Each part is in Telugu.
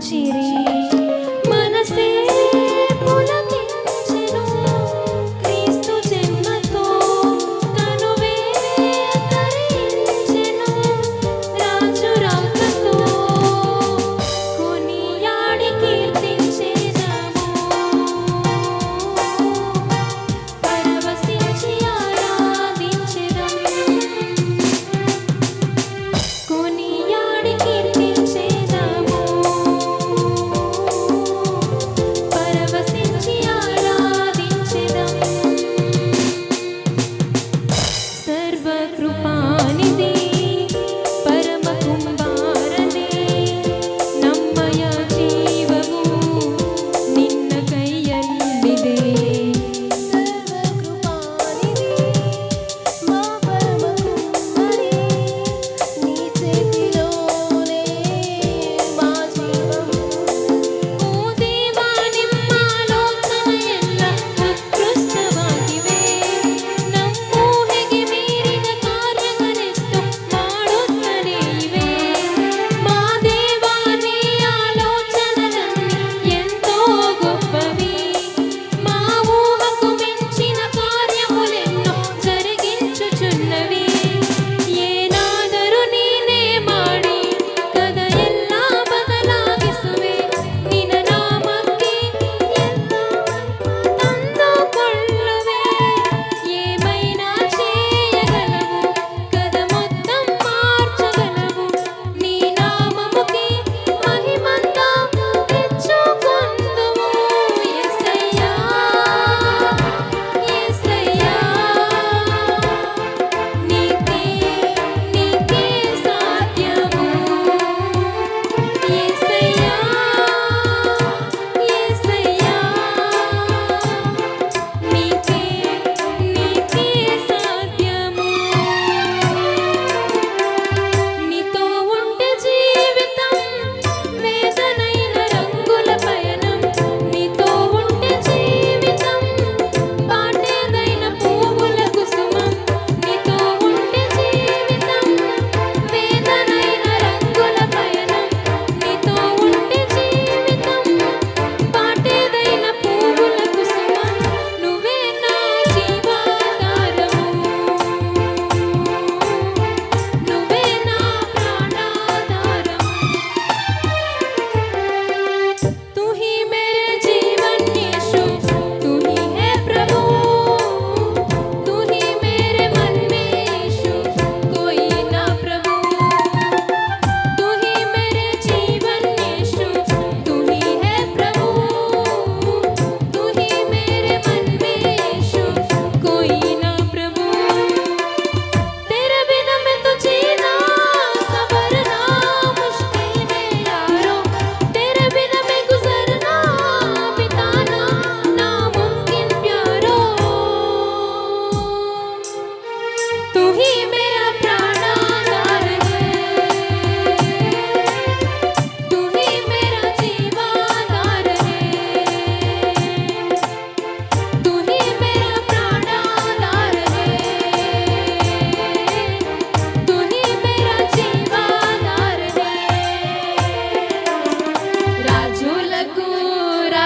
ciri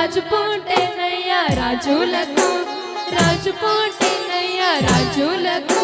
రాజు పుట్టేనయ్యా రాజులకు రాజు పుట్టేనయ్యా రాజులకు.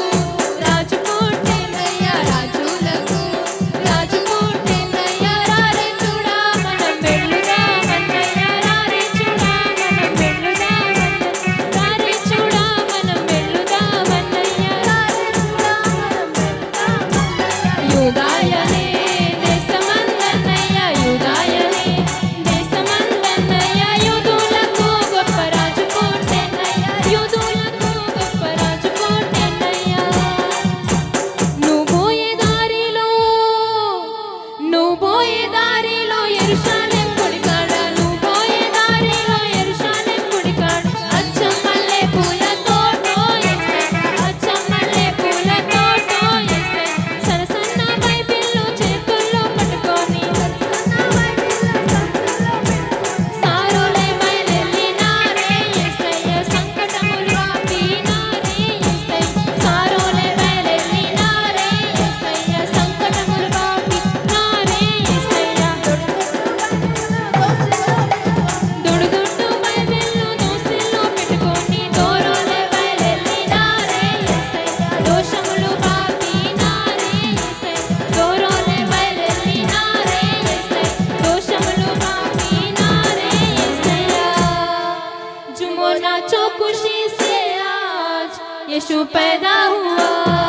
जुमो नाचो खुशी से आज यीशु पैदा हुआ।